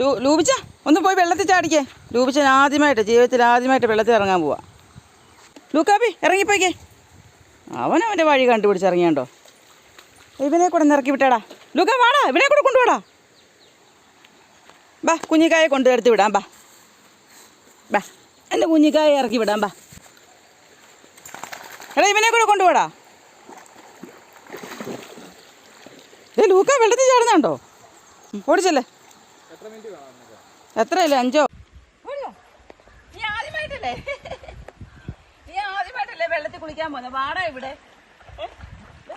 ലൂപിച്ച ഒന്ന് പോയി വെള്ളത്തിൽ ചാടിക്കേ. ലൂപിച്ചൻ ആദ്യമായിട്ട് ജീവിതത്തിൽ ആദ്യമായിട്ട് വെള്ളത്തിൽ ഇറങ്ങാൻ പോവാ. ലൂക്കാപ്പി ഇറങ്ങിപ്പോയിക്കേ. അവൻ അവന്റെ വഴി കണ്ടുപിടിച്ച് ഇറങ്ങിയാണ്ടോ? ഇവനെ കൂടെ ഒന്ന് ഇറക്കി വിട്ടാടാ. ലൂക്ക വാടാ ഇവനെ കൂടെ കൊണ്ടുപോടാ. ബാ കുഞ്ഞിക്കായെ കൊണ്ട് എടുത്ത് വിടാം ബാ. ബാ എന്റെ കുഞ്ഞിക്കായെ ഇറക്കി വിടാം ബാ. എടാ ഇവനെ കൂടെ കൊണ്ടുപോടാ. ഏ ലൂക്ക വെള്ളത്തിൽ ചാടുന്നുണ്ടോ? ഓടിച്ചല്ലേ? എത്രയല്ലേ? അഞ്ചോ? നീ ആദ്യമായിട്ടല്ലേ? നീ ആദ്യമായിട്ടല്ലേ വെള്ളത്തിൽ കുളിക്കാൻ പോന്നെ വാടാ ഇവിടെ.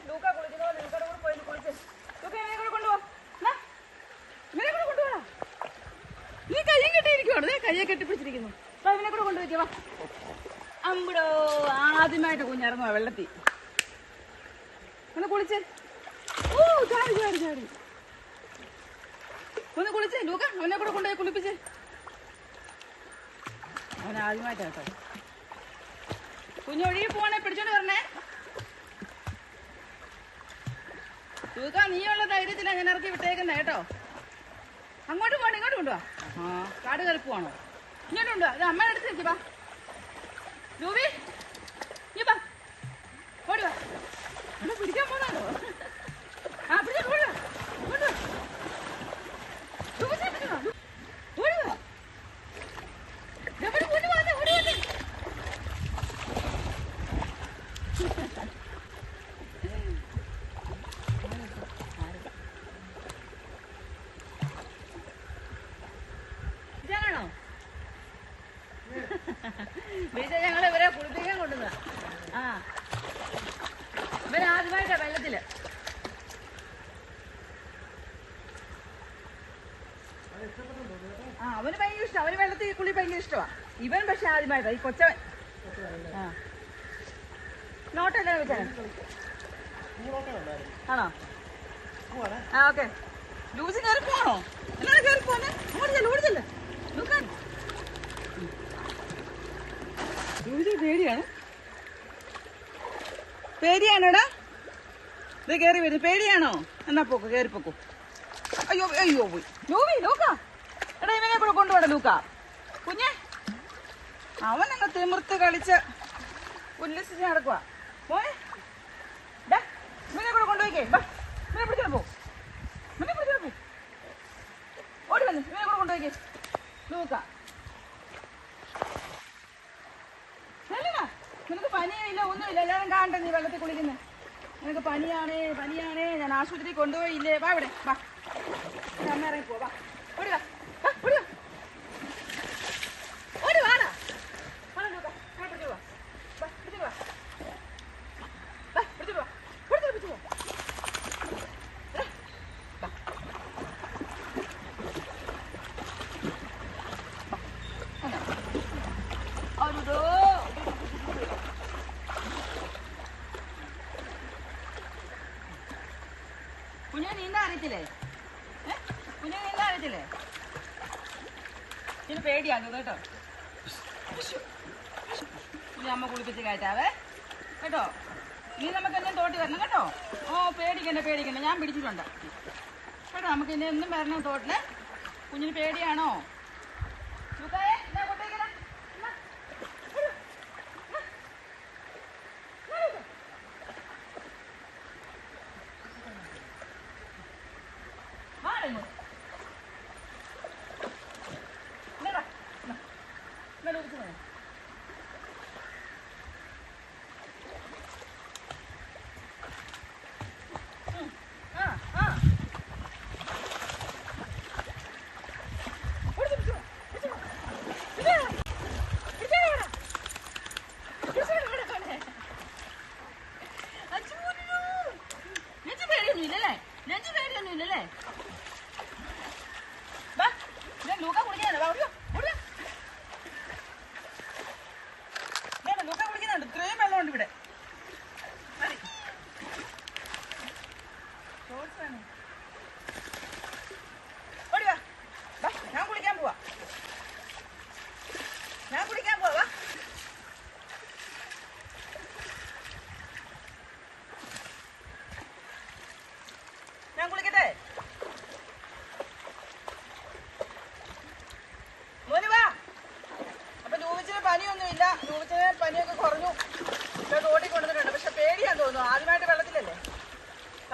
ലൂക്ക കുളിക്കുന്ന. പോലെ ലൂക്കയുടെ കൂടെ പോയി ഒന്ന് കുളിച്ച്. ലൂക്ക ഇവനെ കൂടെ കൊണ്ടുപോ. എന്നാ, ഇവനെ കൂടെ കൊണ്ടുപോടാ. നീ കയ്യും കെട്ടിയിരിക്കുവാണ്. ദേ കയ്യെ കെട്ടിപ്പിടിച്ചിരിക്കുന്നു. വാ, ഇവനെ കൂടെ കൊണ്ടുപോയിക്കേ വാ. അമ്പടോ ആദ്യമായിട്ട് കുഞ്ഞിറങ്ങുവാ വെള്ളത്തിൽ. ഒന്ന് കുളിച്ച്. ഓ ചാടി ചാടി ചാടി. ഒന്ന് കുളിച്ച് ലൂക്ക. അവനെ കൂടെ കൊണ്ടുപോയി കുളിപ്പിച്ച്. അവൻ ആദ്യമായിട്ടാ കേട്ടോ. കുഞ്ഞൊഴുകി പോവാണെ പിടിച്ചോണ്ട് വരണേ. ലൂക്ക നീയുള്ള ധൈര്യത്തിൽ അങ്ങനെ ഇറക്കി വിട്ടേക്കുന്നേ കേട്ടോ. അങ്ങോട്ട് പോകണം ഇങ്ങോട്ട് കൊണ്ടുവാ. ആ കാട് കയറി പോവാണോ? ഇങ്ങോട്ട് കൊണ്ടുവാ. ഇത് അമ്മയുടെ അടുത്ത് വാ. ലൂബി വാ. ഓടി വാ. പിടിക്കാൻ പോണോ ആ പിടിച്ചോ ഓടി വാ ഇങ്ങോട്ട് വാ ലൂബി, പിടിച്ചോ, ലൂ- ഓടി വാ ദേ, ഇവിടെ ഓടി വാ, ദേ, ഓടി വാ, ദേ. ഇതാണോ വിജയ ഞങ്ങൾ ഇവരെ കുളിപ്പിക്കാൻ കൊണ്ടുവന്ന ആ ഇവൻ ആദ്യമായിട്ടാ വെള്ളത്തിൽ ആ അവന് ഭയങ്കര ഇഷ്ടം. അവന് വെള്ളത്തിൽ കുളി ഭയങ്കര ഇഷ്ടമാ ഇവൻ പക്ഷെ ആദ്യമായിട്ടാ. ഈ കൊച്ചവൻ. ആ. നോട്ടല്ലേ വെച്ചാൽ ആണോ? ആ ഓക്കെ. ലൂസി കയറി പോണോ എല്ലാവരും കയറി പോന്നെ? അങ്ങോട്ട് ചെല്ലു നോക്കാൻ ചെല്ല്. ലൂക്കാൻ ലൂസി പേടിയാണ്. പേടിയാണോടാ ഇത് കയറി വരും പേടിയാണോ? എന്നാ പോക്കോ കയറി പോക്കോ. അയ്യോ അയ്യോ പോയി. നോവി കൂടെ കൊണ്ടുപോടാ ലൂക്ക. കുഞ്ഞെ അവൻ അങ്ങ് തിമിർത്ത് കളിച്ച് ഉല്ലസിച്ച് നടക്കുക പോയെ ഇവനെ കൂടെ കൊണ്ടുപോയിക്കേ. ഇവനെ പിടിച്ചോണ്ട് പോ. ഇവനെ പിടിച്ചോണ്ട് പോ. ഓടി വന്ന് ഇവനെ കൂടെ കൊണ്ടുപോയിക്കേ. ലൂക്ക. നിനക്ക് പനിയില്ല ഒന്നുമില്ല. എല്ലാവരും കാണണ്ട നീ വെള്ളത്തിൽ കുളിക്കുന്നത് നിനക്ക് പനിയാണേ പനിയാണേ. ഞാൻ ആശുപത്രി കൊണ്ടുപോയില്ലേ. വാ ഇവിടെ വാ. അമ്മ ഇറങ്ങി പോ വാ. ഓടി വാ വാ, ഓടി വാ ഓടി വാടാ വാടാ ലൂക്ക. ഞാൻ പിടിച്ചോണ്ട് വാ. വാ, പിടിച്ചോണ്ട് വാ. വാ, പിടിച്ചോണ്ട് വാ. പിടിച്ചോണ്ട് പിടിച്ചോണ്ട് വാ. എടാ, വാ. അരുതോ. കുഞ്ഞിനെ അറിയത്തില്ലേ? ഏ? കുഞ്ഞിനെ നീന്താൻ അറിയത്തില്ലേ? ഇതിന് പേടിയാണ് കേട്ടോ. ഇനി അമ്മ കുളിപ്പിച്ച് കയറ്റാവേ. കേട്ടോ? നീ നമുക്ക് എന്നും തോട്ടി വരണം കേട്ടോ. ഓ പേടിക്കണ്ട പേടിക്കണ്ട. ഞാൻ പിടിച്ചിട്ടുണ്ട്. കേട്ടോ നമുക്ക് ഇനി എന്നും വരണം തോട്ടിൽ. കുഞ്ഞിന് പേടിയാണോ? ലൂക്കായേ, വാ ഇങ്ങോട്ട്. ഇന്നാ വാ. ഇന്നാ. ഇന്നാ ലൂക്കിച്ച് പോരെ. ഉം. ആ, ആ. ഓടിച്ച് പിടിച്ചോ. പിടിച്ചോ. പിടിച്ചോ. പിടിച്ചോ ഇവിടെ. പിടിച്ചോ ഇവിടെ കൊണ്ട്. അച്ചൂനു. നെഞ്ച് പേടിയൊന്നുമില്ലല്ലേ നെഞ്ച് പേടിയൊന്നുമില്ലല്ലേ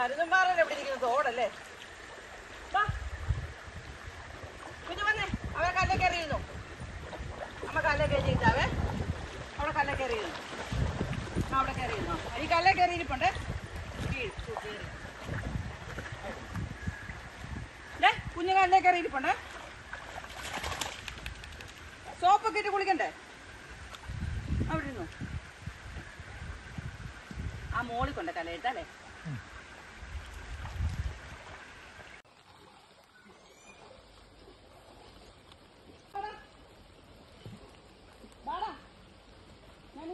ഇരിക്കുന്നത്? തോടല്ലേ വാ. കുഞ്ഞു വന്നേ. അവരെ കല്ലേ കയറിയിരുന്നു അമ്മ കല്ലേ കയറിയിട്ടാവേ അവിടെ കല്ലേ കയറിയിരുന്നു അവിടെ കയറിയിരുന്നു ഈ കല്ലേ കയറിയിരിപ്പുണ്ട് കുഞ്ഞു കല്ലേ കയറിയിരിപ്പുണ്ട് സോപ്പൊക്കെ ഇട്ട് കുളിക്കണ്ടേ? അവിടെ ഇരുന്നു? ആ മോളിൽ കൊണ്ട് കലയിട്ടല്ലേ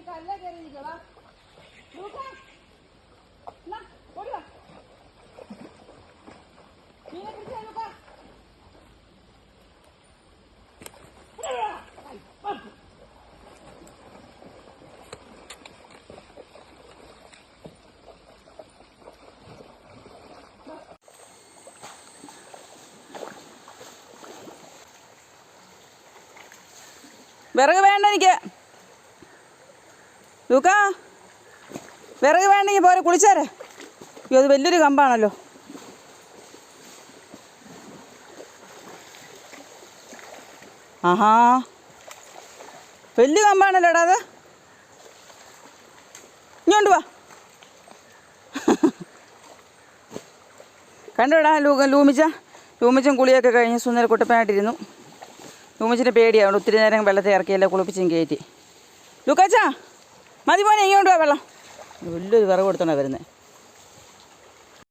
ഞാൻ ഈ കല്ല കയറിയിരിക്കവാ ഓടിവാ മീനെ പിടിച്ചാ വിറക് വേണ്ട എനിക്ക്. ലൂക്ക വിറക് വേണമെങ്കിൽ പോരെ കുളിച്ചേരെ. അയ്യോ അത് വലിയൊരു കമ്പാണല്ലോ. ആഹാ. വലിയ കമ്പാണല്ലോ എടാ അത് ഇങ്ങോട്ട് വാ. കണ്ടോടാ ലൂ ലൂമിച്ച. ലൂമിച്ചും കുളിയൊക്കെ കഴിഞ്ഞ് സുന്ദര കുട്ടപ്പനായിട്ടിരുന്നു. ലൂമിച്ചിന് പേടിയാണ് ഒത്തിരി നേരം വെള്ളത്തിൽ ഇറക്കിയല്ലോ കുളിപ്പിച്ചും കയറ്റി. ലൂക്കാച്ചാ. മതി പോനെ ഇങ്ങോട്ട് വെള്ളം. വലിയൊരു വിറവ് കൊടുത്തോണ്ടാണ് വരുന്നത്